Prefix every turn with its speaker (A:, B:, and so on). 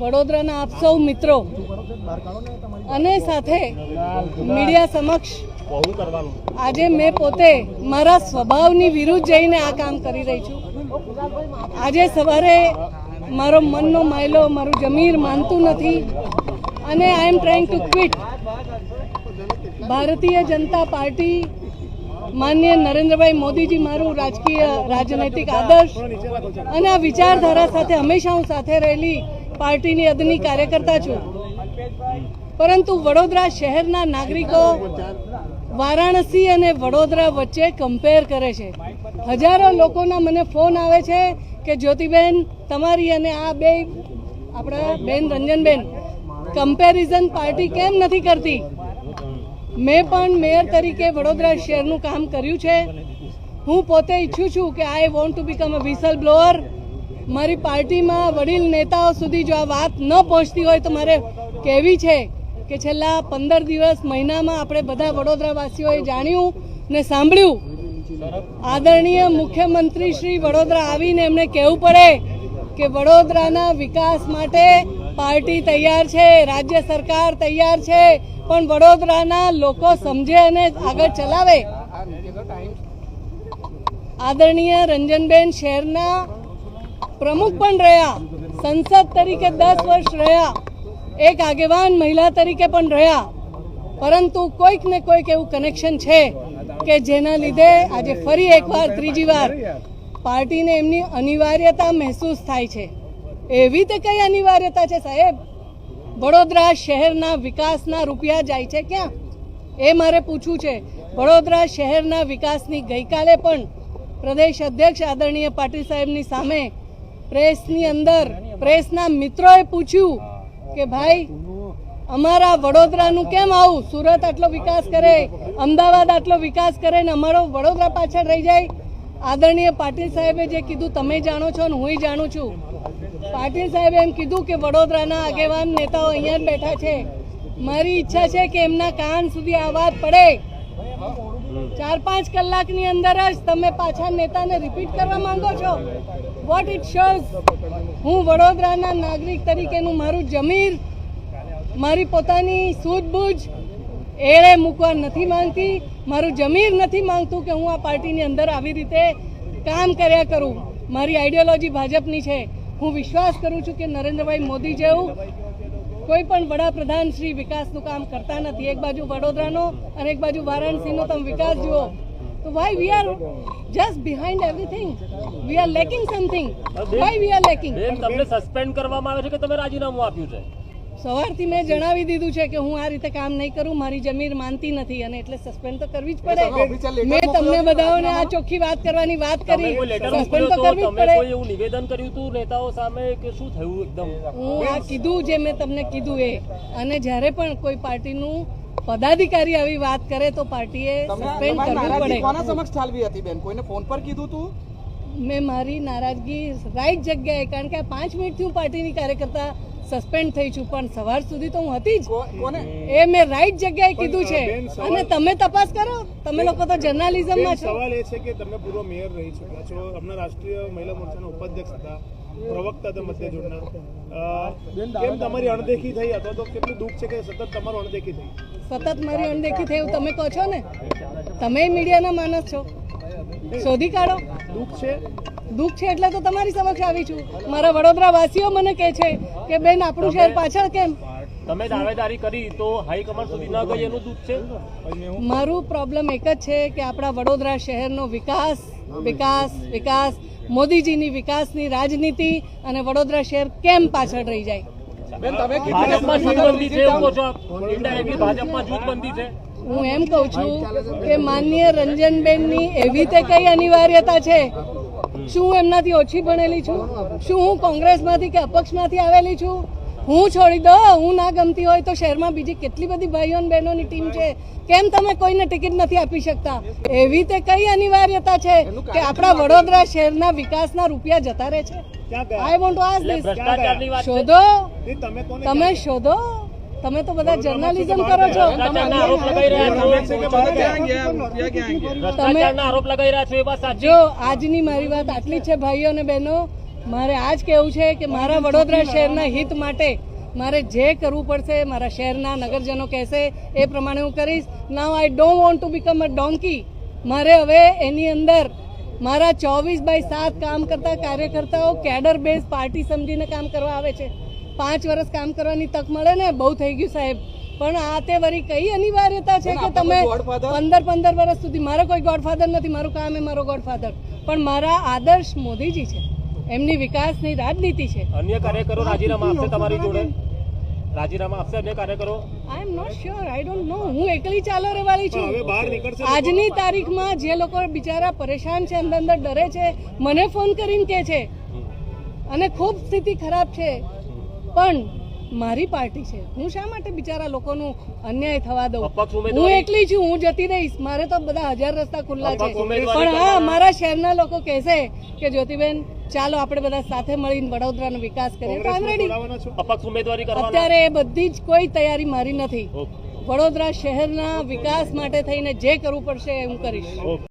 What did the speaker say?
A: વડોદરાના આપ સૌ મિત્રો અને સાથે મીડિયા સમક્ષ આજે મેં પોતે મારા સ્વભાવની વિરુદ્ધ જઈને આ કામ કરી રહી છું. આજે સવારે મારો મનનો માયલો, મારું જમીર માનતું નથી અને I am trying to quit Bharatiya Janata Party માન્ય નરેન્દ્રભાઈ મોદીજી મારું રાજકીય રાજનૈતિક આદર્શ અને આ વિચારધારા સાથે હંમેશા હું સાથે રહેલી પાર્ટીની અદની કાર્યકર્તા છું. પરંતુ વડોદરા શહેરના નાગરિકો વારાણસી અને વડોદરા વચ્ચે કમ્પેર કરે છે. હજારો લોકોના મને ફોન આવે છે કે, જ્યોતિબેન, તમારી અને આ બે આપણા બેન રંજનબેન કમ્પેરિઝન પાર્ટી કેમ નથી કરતી? મેં પણ મેયર તરીકે વડોદરા શહેરનું કામ કર્યું છે. હું પોતે ઈચ્છું છું કે I want to become a whistle blower મારી પાર્ટીમાં વડીલ નેતાઓ સુધી જો આ વાત ન પહોંચતી હોય તો મારે કહેવી છે કે છેલ્લા પંદર દિવસ મહિનામાં આપણે બધા વડોદરાવાસીઓએ જાણ્યું ને સાંભળ્યું. આદરણીય મુખ્યમંત્રી શ્રી વડોદરા આવીને એમને કહેવું પડે કે વડોદરાના વિકાસ માટે પાર્ટી તૈયાર છે, રાજ્ય સરકાર તૈયાર છે, પણ વડોદરાના લોકો સમજે અને આગળ ચલાવે. આદરણીય રંજનબેન શહેરના પ્રમુખ પણ રહ્યા, સંસદ તરીકે દસ વર્ષ રહ્યા, એક આગેવાન મહિલા તરીકે પણ રહ્યા. પરંતુ કોઈક ને કોઈક એવું કનેક્શન છે કે જેના લીધે આજે ફરી એકવાર, ત્રીજી વાર પાર્ટીને એમની અનિવાર્યતા મહેસૂસ થાય છે. એવી તે કઈ અનિવાર્યતા છે સાહેબ? વડોદરા શહેરના વિકાસના રૂપિયા જાય છે ક્યાં? એ મારે પૂછવું છે. વડોદરા શહેરના વિકાસની ગઈકાલે પણ પ્રદેશ અધ્યક્ષ આદરણીય પાટીલ સાહેબની સામે પ્રેસની અંદર, પ્રેસના મિત્રોએ પૂછ્યું કે ભાઈ, અમારા વડોદરાનું કેમ આવું? સુરત આટલો વિકાસ કરે, અમદાવાદ આટલો વિકાસ કરે ને અમારો વડોદરા પાછળ રહી જાય? આદરણીય પાટીલ સાહેબે જે કીધું, તમે જાણો છો ને હું જાણું છું. પાટીલ સાહેબે એમ કીધું કે વડોદરાના આગેવાન નેતાઓ અહીંયા બેઠા છે. મારી ઈચ્છા છે કે એમના કાન સુધી આ વાત પડે. ચાર પાંચ કલાકની અંદર જ તમે પાછા નેતાને રિપીટ કરવા માંગો છો? વોટ ઇટ શોઝ હું વડોદરાના નાગરિક તરીકેનું મારું જમીર, મારી પોતાની સૂઝબૂઝ એળે મૂકવા નથી માંગતી. મારું જમીર નથી માંગતું કે હું આ પાર્ટીની અંદર આવી રીતે કામ કર્યા કરું. મારી આઈડિયોલોજી ભાજપની છે. હું વિશ્વાસ કરું છું કે નરેન્દ્રભાઈ મોદી જેવું કોઈ પણ વડાપ્રધાન શ્રી વિકાસનું કામ કરતા નથી. એક બાજુ વડોદરાનો અને એક બાજુ વારાણસીનો તમે વિકાસ જુઓ. તો why we are just behind everything we are lacking something why we are lacking
B: બેન તમને સસ્પેન્ડ કરવામાં આવે છે કે તમે રાજીનામું આપ્યું છે?
A: સવારથી મેં જણાવી દીધું છે કે હું આ રીતે કામ નહીં કરું મારી જમીર માનતી નથી અને એટલે સસ્પેન્ડ તો કરવી જ પડે. મેં તમને બધાઓને આ ચોખ્ખી વાત કરવાની વાત કરી. સસ્પેન્ડ તો
B: તો
A: કરવી જ
B: તમે કોઈ
A: પડે
B: એવું નિવેદન કર્યું હતું નેતાઓ સામે કે શું થયું એકદમ?
A: હું આ કીધું જે મેં તમને કીધું એ. અને જ્યારે પણ કોઈ પાર્ટીનું પદાધિકારી આવી વાત કરે તો પાર્ટીએ સસ્પેન્ડ કરવું
C: પડે. કોના સમક્ષ ઠાલવી હતી બેન? કોઈને ફોન પર કીધું તું?
A: મેં મારી નારાજગી રાઈટ જગ્યાએ કારણ કે પાંચ મિનિટથી હું પાર્ટીની કાર્યકર્તા સસ્પેન્ડ થઈ છું પણ સવાર સુધી તો હું હતી જ. એ મેં રાઈટ જગ્યાએ કીધું છે. અને તમે તપાસ કરો. તમે લોકો તો જર્નાલિઝમમાં છો.
D: સવાલ એ છે કે તમે પૂર્વ મેયર રહી ચૂક્યા છો. હમણાં રાષ્ટ્રીય મહિલા મોરચાના ઉપાધ્યક્ષ હતા પ્રવક્તા હતા મધ્ય જોડના. કેમ તમારી અણદેખી થઈ? અથવા તો કેટલું દુઃખ છે કે સતત તમારું અણદેખી થઈ?
A: સતત મારી અણદેખી થઈ એવું તમે કહો છો ને? તમે મીડિયાના માણસ છો. શોધી કાઢો.
D: દુઃખ છે?
A: દુઃખ છે એટલે તો તમારી સમક્ષ આવી છું. મારા વડોદરા વાસીઓ મને કહે છે કે બેન આપણું શહેર પાછળ કેમ?
B: તમે દાવેદારી કરી તો હાઈકમાન્ડ સુધી ન ગઈ એનું દુઃખ છે?
A: મારું પ્રોબ્લેમ એક જ છે કે આપણા વડોદરા શહેરનો વિકાસ વિકાસ વિકાસ મોદીજીની વિકાસની રાજનીતિ અને વડોદરા શહેર કેમ પાછળ રહી જાય?
C: બેન તમે
B: ભાજપમાં જૂથબંધી છે એવું છો? ઇનડાયરેક્ટલી ભાજપમાં જૂથબંધી છે.
A: હું એમ કહું છું કે માનનીય રંજનબેનની એવી તે કઈ અનિવાર્યતા છે શું એમનાથી ઓછી ભણેલી છું? શું હું કોંગ્રેસમાંથી કે અપક્ષમાંથી આવેલી છું? હું છોડી દો હું ના ગમતી હોય તો શહેરમાં બીજી કેટલી બધી ભાઈઓ બહેનોની ટીમ છે? કેમ તમે કોઈને ટિકિટ નથી આપી શકતા? એવી તે કઈ અનિવાર્યતા છે કે આપણા વડોદરા શહેરના વિકાસના રૂપિયા જતા રહે છે? I want to ask this શોધો.
D: તે તમે કોને
A: તમે શોધો. તમે તો બધા જર્નાલિઝમ કરો છો.
B: આરોપ લગાઈ રહ્યા છો. ભ્રષ્ટાચારના આરોપ લગાઈ રહ્યા છો એ વાત સાચી.
A: જો આજની મારી વાત આટલી છે ભાઈઓ અને બહેનો મારે આ જ કહેવું છે કે મારા વડોદરા શહેરના હિત માટે મારે જે કરવું પડશે મારા શહેરના નગરજનો કહેશે એ પ્રમાણે હું કરીશ. Now I don't want to become a donkey મારે હવે એની અંદર મારા ચોવીસ બાય સાત કામ કરતા કાર્યકર્તાઓ કેડર બેઝ પાર્ટી સમજીને કામ કરવા આવે છે. પાંચ વર્ષ કામ કરવાની તક મળે ને બહુ થઈ ગયું સાહેબ. પણ આ તે વળી કઈ અનિવાર્યતા છે કે તમે પંદર પંદર વર્ષ સુધી મારો કોઈ ગોડફાધર નથી મારું કામ એ મારો ગોડફાધર પણ મારા આદર્શ મોદીજી છે. એમની વિકાસની રાજનીતિ છે.
B: અન્ય કાર્યકરો રાજીનામા આપશે તમારી જોડે? રાજીનામા આપશે અન્ય કાર્યકરો?
A: I am not sure I don't know હું એકલી ચાલો રેવાળી
D: છું. હવે બહાર નીકળશે
A: આજની તારીખમાં જે લોકો બિચારા પરેશાન છે અંદર અંદર ડરે છે મને ફોન કરીને કે છે. અને ખૂબ સ્થિતિ ખરાબ છે. પણ મારી પાર્ટી છે. હું શા માટે બિચારા લોકોનું અન્યાય થવા દઉં? હું એકલી છું હું જતી રહીશ. મારે તો બધા હજાર રસ્તા ખુલ્લા છે. પણ હા મારા શહેરના લોકો કહેશે કે જ્યોતિબેન ચાલો આપણે બધા સાથે મળીને વડોદરાનો વિકાસ કરીએ. તો
B: કરવાના
A: અત્યારે એ બધી જ કોઈ તૈયારી મારી નથી. વડોદરા શહેરના વિકાસ માટે થઈને જે કરવું પડશે એ હું કરીશ.